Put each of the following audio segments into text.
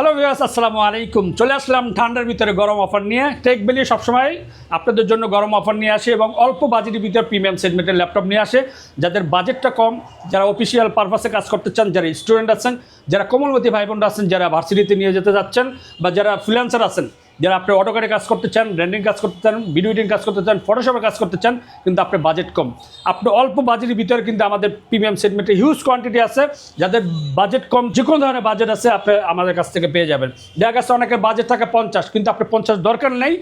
Hello viewers আসসালামু আলাইকুম। চলে আসলাম ঠান্ডার ভিতরে গরম অফার নিয়ে। টেক বেলি সবসময় আপনাদের জন্য গরম অফার নিয়ে আসে এবং অল্প বাজেটের ভিতরে প্রিমিয়াম সেগমেন্টের ল্যাপটপ নিয়ে আসে। যাদের বাজেটটা কম, যারা অফিসিয়াল পারপাসে কাজ করতে চান, যারা স্টুডেন্ট আছেন, যারা কোমলমতি ভাই বোনরা আছেন, যারা ভার্সিটিতে নিয়ে যেতে যাচ্ছেন বা যারা ফ্রিল্যান্সার আছেন যারা আপনি অটোকারে কাজ করতে চান ব্র্যান্ডিং কাজ করতে চান ভিডিও এডিটিং কাজ করতে চান ফটোশপে কাজ করতে চান, কিন্তু আপনার বাজেট কম। আপনি অল্প বাজেটের ভিতরে কিন্তু আমাদের প্রিমিয়াম সেগমেন্টে হিউজ কোয়ান্টিটি আছে। যাদের বাজেট কম, যে কোনো ধরনের বাজেট আছে, আপনি আমাদের কাছ থেকে পেয়ে যাবেন। দেখা গেছে অনেকের বাজেট থাকে পঞ্চাশ, কিন্তু আপনি পঞ্চাশ দরকার নেই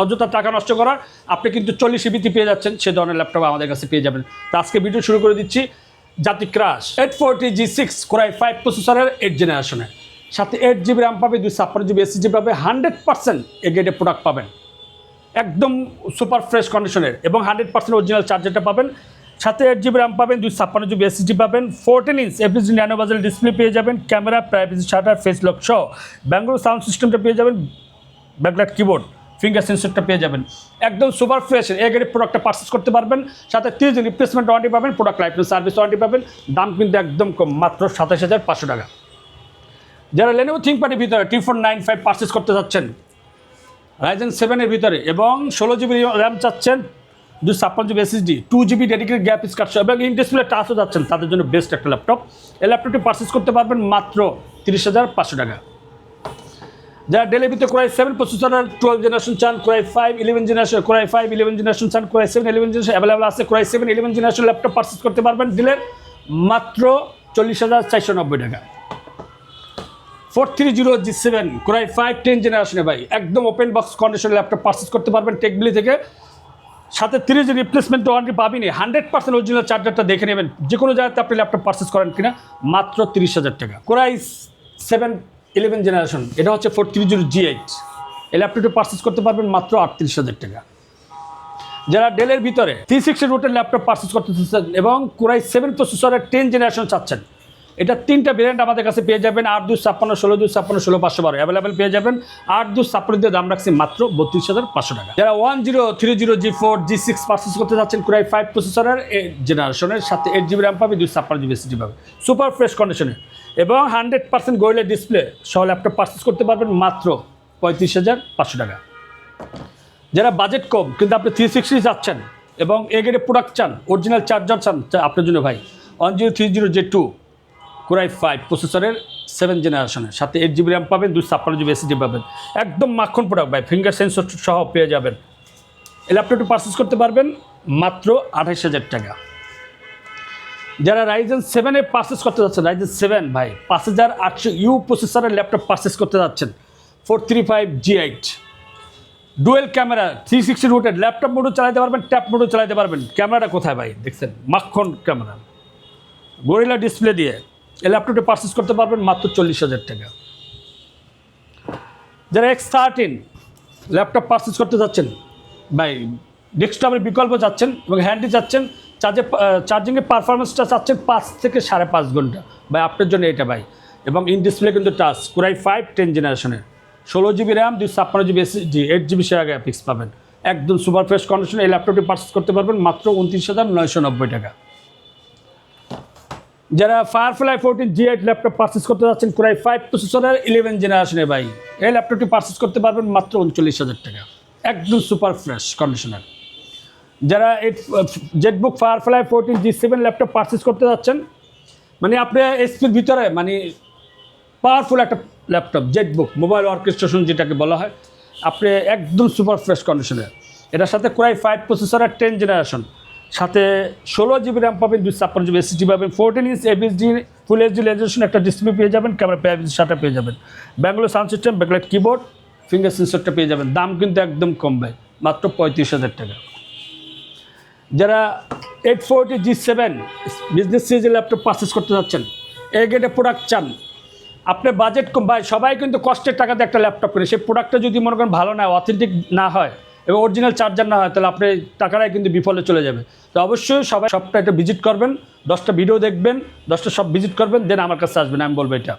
অযথা টাকা নষ্ট করার। আপনি কিন্তু চল্লিশ ইবিতে পেয়ে যাচ্ছেন, সে ধরনের ল্যাপটপ আমাদের কাছে পেয়ে যাবেন। তো আজকে ভিডিও শুরু করে দিচ্ছি জাতি crush eight forty G six core i five প্রসেসরের এইট জেনারেশনের সাথে এইট জিবি র্যাম পাবে, দুই ছাপ্পান্ন জিবি এসি জিবি পাবে হান্ড্রেড পার্সেন্ট এ গ্রেডের প্রোডাক্ট পাবেন। একদম সুপার ফ্রেশ কন্ডিশনের এবং হান্ড্রেড পার্সেন্ট অরিজিনাল চার্জারটা পাবেন। সাথে এইট জিবি র্যাম পাবেন, দুই ছাপ্পান্ন জিবি এসএসডি পাবেন fourteen inch FDG nano bezel display পেয়ে যাবেন camera privacy shutter face lock সহ। ব্যাঙ্গালোর সাউন্ড সিস্টেমটা পেয়ে যাবেন ব্যাকলাইট কিবোর্ড ফিঙ্গার সেন্সরটা পেয়ে যাবেন। একদম সুপার ফ্রেশ এ গ্রেড প্রোডাক্টটা পারচেস করতে পারবেন। সাথে তিরিশ দিন রিপ্লেসমেন্ট ওয়ারেন্টি পাবেন প্রোডাক্ট লাইফ সার্ভিস ওয়ারেন্টি পাবেন। দাম কিন্তু একদম কম, মাত্র সাতাশ হাজার পাঁচশো টাকা। যারা লেনোভো থিঙ্কপ্যাডের ভিতরে T four nine five purchase করতে যাচ্ছেন রাইজেন সেভেনের ভিতরে এবং ষোলো জিবি র্যাম চাচ্ছেন দু ছাপ্পান্ন GB SSD two GB dedicated gap card এবং ইন টাচও যাচ্ছেন, তাদের জন্য বেস্ট একটা ল্যাপটপ এই ল্যাপটপটি পারচেস করতে পারবেন মাত্র তিরিশ হাজার পাঁচশো টাকা। যারা ডেলিভিতে কোরাই সেভেন প্রসেসরের টুয়েলভ জেনারেশন চান core i five eleven generation core i five eleven generation চান core i seven eleven generation available আছে core i seven eleven generation laptop purchase করতে পারবেন ডিলের মাত্র চল্লিশ হাজার চারশো নব্বই টাকা। Four three zero G seven core i five ten জেনারেশনে ভাই, একদম open box condition laptop purchase করতে পারবেন টেকবিলি থেকে। সাথে তিরিশ রিপ্লেসমেন্ট ওয়ারেন্টি পাবিনি হান্ড্রেড পার্সেন্ট অরিজিনাল চার্জারটা দেখে নেবেন যে কোনো জায়গাতে আপনি ল্যাপটপ পারচেস করেন কিনা, মাত্র তিরিশ হাজার টাকা। কোরাই সেভেন ইলেভেন জেনারেশন এটা হচ্ছে four three zero G eight এই ল্যাপটপটি পারচেস করতে পারবেন মাত্র আটত্রিশ হাজার টাকা। যারা ডেলের ভিতরে থ্রি সিক্সটি রুটের ল্যাপটপ পারচেস করতে চাচ্ছেন এবং কোরাই সেভেন প্রসেসরের টেন জেনারেশন চাচ্ছেন এটা তিনটা ভেরিয়েন্ট আমাদের কাছে পেয়ে যাবেন। আট দুই ছাপ্পান্ন, ষোলো দুই ছাপ্পান্ন, ষোলো পাঁচশো বারো অ্যাভেলেবেল পেয়ে যাবেন। আট দুই ছাপ্পান্ন দিয়ে দাম রাখছি মাত্র বত্রিশ হাজার পাঁচশো টাকা। যারা one zero three zero G four G six purchase করতে যাচ্ছেন কুরাই ফাইভ প্রসেসরের জেনারেশনের সাথে এইট জিবি র্যাম পাবে, দুই ছাপ্পান্ন জিবি এসডি পাবে। সুপার ফ্রেশ কন্ডিশনে এবং হান্ড্রেড পার্সেন্ট গোয়েলের ডিসপ্লে সহ ল্যাপটপ পারচেস করতে পারবেন মাত্র পঁয়ত্রিশ হাজার পাঁচশো টাকা। যারা বাজেট কম, কিন্তু আপনি থ্রি সিক্সটি চাচ্ছেন এবং এগেরে প্রোডাক্ট চান অরিজিনাল চার্জার চান আপনার জন্য ভাই one zero three zero J two core i five প্রসেসরের সেভেন জেনারেশনের সাথে এইট জিবি র্যাম পাবেন, দুই ছাপ্পান্ন জিবি এসএসডি পাবেন। একদম মাখন প্রোডাক্ট ভাই ফিঙ্গার সেন্সর সহ পেয়ে যাবেন। এই ল্যাপটপটি পারচেস করতে পারবেন মাত্র আঠাইশ হাজার টাকা। যারা রাইজেন সেভেনে পারচেস করতে যাচ্ছেন রাইজেন সেভেন ভাই, পাঁচ হাজার আটশো ইউ প্রসেসরের ল্যাপটপ পারচেস করতে যাচ্ছেন four three five G eight dual camera three sixty rotated laptop মোডও চালাতে পারবেন ট্যাপ মোডও চালাতে পারবেন। ক্যামেরাটা কোথায় ভাই? দেখছেন, মাখন ক্যামেরা গরিলা ডিসপ্লে দিয়ে। এই ল্যাপটপটি পারচেস করতে পারবেন মাত্র চল্লিশ হাজার টাকা। যারা এক্স থার্টিন ল্যাপটপ পারচেস করতে যাচ্ছেন, ভাই ডেস্কটপের বিকল্প চাচ্ছেন এবং হ্যান্ডি চাচ্ছেন চার্জে চার্জিংয়ের পারফরমেন্সটা চাচ্ছেন পাঁচ থেকে সাড়ে পাঁচ ঘণ্টা। ভাই, আপনার জন্য এটা ভাই। এবং ইন ডিসপ্লে কিন্তু touch core i five ten জেনারেশনের ষোলো জিবি র্যাম দুই ছাপ্পান্ন GB SSD eight GB share graphics পাবেন। একদম সুপার ফ্রেশ কন্ডিশনে এই ল্যাপটপটি পারচেস করতে পারবেন মাত্র উনত্রিশ হাজার নয়শো নব্বই টাকা। যারা Firefly fourteen G eight laptop purchase করতে যাচ্ছেন কুরাই ফাইভ প্রসেসরের ইলেভেন জেনারেশনের ভাই। এই ল্যাপটপটি পারচেস করতে পারবেন মাত্র উনচল্লিশ হাজার টাকা। একদম সুপার ফ্রেশ কন্ডিশনার যারা এই ZBook Firefly fourteen G seven laptop purchase করতে যাচ্ছেন মানে আপনি এসপির ভিতরে মানে পাওয়ারফুল একটা ল্যাপটপ জেটবুক মোবাইল অর্কেস্ট্রেশন যেটাকে বলা হয়, আপনি একদম সুপার ফ্রেশ কন্ডিশনের এটার সাথে কোরাই ফাইভ প্রসেসরের টেন জেনারেশন সাথে ষোলো জিবি র্যাম পাবেন, দুই ছাপ্পান্ন জিবি এসএসডি পাবেন fourteen inch ABSD full HD resolution একটা ডিসপ্লে পেয়ে যাবেন ক্যামেরা প্রাইভেসি শাটা পেয়ে যাবেন। Bang Olufsen sound system backlight keyboard finger সেন্সরটা পেয়ে যাবেন। দাম কিন্তু একদম কম ভাই, মাত্র পঁয়ত্রিশ হাজার টাকা। যারা eight forty G seven business সিরিজের ল্যাপটপ পারচেস করতে যাচ্ছেন, এ গেটে প্রোডাক্ট চান, আপনার বাজেট কম, ভাই, সবাই কিন্তু কষ্টের টাকাতে একটা ল্যাপটপ কিনে। সেই প্রোডাক্টটা যদি মনে করেন ভালো না অথেন্টিক না হয় এবং অরিজিনাল চার্জার না হয়, তাহলে আপনি টাকাটাই কিন্তু বিফলে চলে যাবে। তো অবশ্যই সবাই সবটা একটা ভিজিট করবেন, দশটা ভিডিও দেখবেন, দশটা সব ভিজিট করবেন দেন আমার কাছে আসবেন, আমি বলব এটা।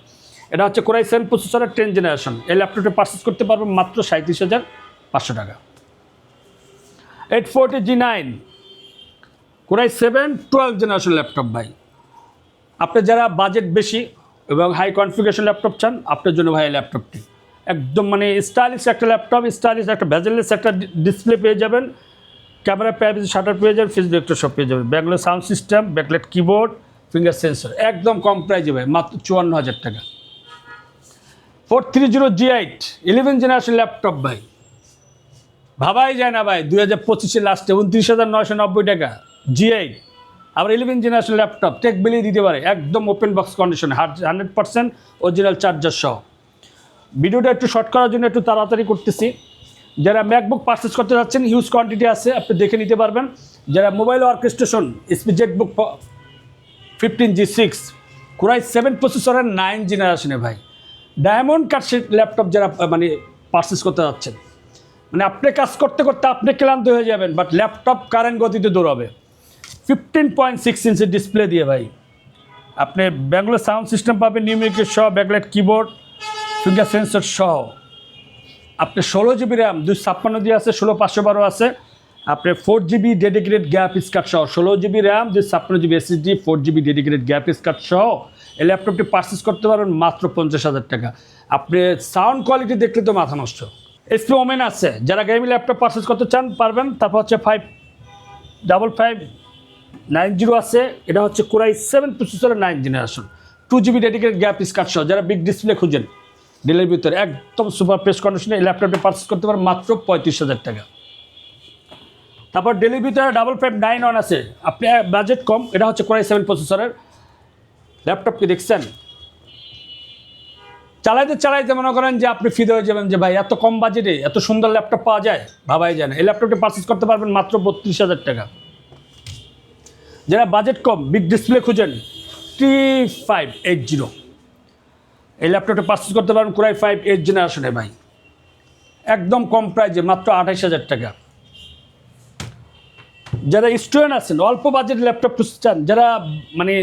এটা হচ্ছে কোরাই সেভেন প্রসেসরের টেন জেনারেশন এই ল্যাপটপটা পারচেস করতে পারবেন মাত্র সাঁত্রিশ হাজার পাঁচশো টাকা। Eight forty G nine core i seven twelve generation laptop ভাই। আপনি যারা বাজেট বেশি এবং হাই কনফিগারেশন ল্যাপটপ চান, আপনার জন্য ভাই এই ল্যাপটপটি একদম মানে স্টাইলিশ একটা ল্যাপটপ স্টাইলিশ একটা ভ্যাজেলেস একটা ডিসপ্লে পেয়ে যাবেন। ক্যামেরা প্যাবেজ শাটার পেয়ে যাবেন ফিজ ডিরেক্টর সব পেয়ে যাবেন। Bang Olufsen sound system backlight keyboard finger sensor একদম কম প্রাইজে ভাই, মাত্র চুয়ান্ন হাজার টাকা। Four three zero G eight eleven generation laptop ভাই। ভাবাই যায় না ভাই, দুই হাজার পঁচিশের লাস্টে উনত্রিশ হাজার নয়শো নব্বই টাকা জি এইট আবার ইলেভেন জেনারেশন ল্যাপটপ টেক বিলিয়ে দিতে পারে, একদম open box condition hundred percent original charger সহ। ভিডিওটা একটু শর্ট করার জন্য একটু তাড়াতাড়ি করতেছি। যারা ম্যাকবুক পারচেস করতে যাচ্ছেন হিউজ কোয়ান্টিটি আছে, আপনি দেখে নিতে পারবেন। যারা mobile workstation HP ZBook fifteen G six core i seven প্রসেসরের নাইন জেনারেশনে ভাই। ডায়মন্ড কার্ডশিট ল্যাপটপ যারা মানে পারচেস করতে যাচ্ছেন। মানে আপনি কাজ করতে করতে আপনি ক্লান্ত হয়ে যাবেন বাট ল্যাপটপ কারেন্ট গতিতে দৌড়াবে। ফিফটিন পয়েন্ট সিক্স ইঞ্চের ডিসপ্লে দিয়ে ভাই। আপনি ব্যাঙ্গালোর সাউন্ড সিস্টেম পাবেন নিউমিকের সহ ব্যাকলাইট কিবোর্ড ফিঙ্গার সেন্সর সহ। আপনি ষোলো জিবি র্যাম দুই ছাপ্পান্ন দিয়ে আছে, ষোলো পাঁচশো বারো আছে। আপনি ফোর জিবি ডেডিকেটেড গ্যাপ স্কার্ট সহ, ষোলো জিবি র্যাম দুই ছাপ্পান্ন GB SSD four GB dedicated gap card সহ, এই ল্যাপটপটি পারচেস করতে পারবেন মাত্র পঞ্চাশ হাজার টাকা। আপনি সাউন্ড কোয়ালিটি দেখলে তো মাথা নষ্ট। এসপি ওমেন আছে, যারা গেমিং ল্যাপটপ পারচেস করতে চান, পারবেন। তারপর হচ্ছে five double five nine zero আছে। এটা হচ্ছে কোরাই সেভেন প্রসেসরের nine generation two GB dedicated gap card সহ, যারা বিগ ডিসপ্লে খুঁজেন। ডিলের ভিতরে একদম সুপার প্রেস কন্ডিশনে এই ল্যাপটপটি পারচেস করতে পারেন মাত্র পঁয়ত্রিশ হাজার টাকা। তারপর ডেলির ভিতরে ডাবল ফাইভ নাইন ওয়ান আছে। আপনি বাজেট কম, এটা হচ্ছে কোরাই সেভেন প্রসেসরের ল্যাপটপ কি দেখছেন? চালাইতে চালাইতে মনে করেন যে আপনি ফিদে হয়ে যাবেন যে ভাই, এত কম বাজেটে এত সুন্দর ল্যাপটপ পাওয়া যায়? ভাবাই যায় না। এই ল্যাপটপটি পারচেস করতে পারবেন মাত্র বত্রিশ হাজার টাকা। যারা বাজেট কম বিগ ডিসপ্লে খুঁজেন টি ফাইভ এইট জিরো এই ল্যাপটপটা পারচেস করতে পারেন কুরাই ফাইভ এইট জেনারেশনে ভাই। একদম কম প্রাইজে মাত্র আঠাইশ হাজার টাকা। যারা স্টুডেন্ট আছেন, অল্প বাজেট ল্যাপটপ চান, যারা মানে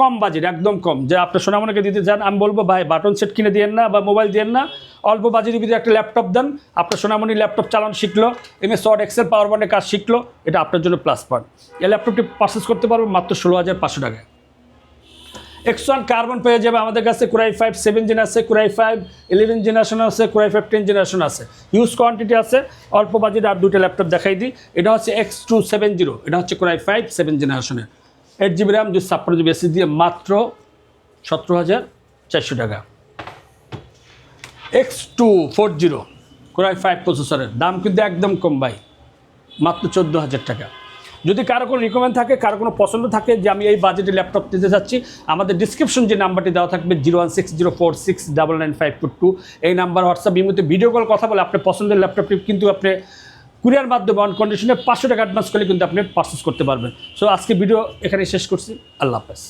কম বাজেট একদম কম, যে আপনার সোনামনিকে দিতে চান, আমি বলব, ভাই বাটন সেট কিনে দিয়েন না বা মোবাইল দিয়েন না। অল্প বাজেটের ভিতরে একটা ল্যাপটপ দেন। আপনার সোনামণি ল্যাপটপ চালানো শিখলো, এমএস ওয়ার্ড এক্সেল পাওয়ার পয়েন্টের কাজ শিখলো, এটা আপনার জন্য প্লাস পয়েন্ট এই ল্যাপটপটি পারচেস করতে পারব মাত্র ষোলো হাজার পাঁচশো টাকায়। এক্স ওয়ান কার্বন পেয়ে যাবে আমাদের কাছে কুরাই ফাইভ সেভেন জেন আছে কুরাই ফাইভ ইলেভেন জেনারেশন আছে core i five ten generation আছে। হিউজ কোয়ান্টিটি আছে, অল্প বাজেট আর দুটো ল্যাপটপ দেখাই দিই। এটা হচ্ছে এক্স টু সেভেন জিরো এটা হচ্ছে কুরাই ফাইভ সেভেন জেনারেশনের এইট জিবি র্যাম দুই ছাপ্পান্ন জিবি এসি দিয়ে মাত্র সতেরো হাজার চারশো টাকা। X two four zero core i five প্রসেসরের দাম কিন্তু একদম কম ভাই, মাত্র চোদ্দ হাজার টাকা। যদি কারও কোনো রিকমেন্ড থাকে, কারও কোনো পছন্দ থাকে যে আমি এই বাজেটে ল্যাপটপ দিতে চাচ্ছি আমাদের ডিসক্রিপশন যে নাম্বারটি দেওয়া থাকবে zero one six zero four six double nine five two two এই নাম্বার হোয়াটসঅ্যাপ ইমুতে ভিডিও কল কথা বলে আপনার পছন্দের ল্যাপটপটি কিন্তু আপনি কুরিয়ার মাধ্যমে অন কন্ডিশনে পাঁচশো টাকা অ্যাডভান্স করলে কিন্তু আপনি পারচেস করতে পারবেন। সো আজকে ভিডিও এখানে শেষ করছি। আল্লাহ হাফেজ।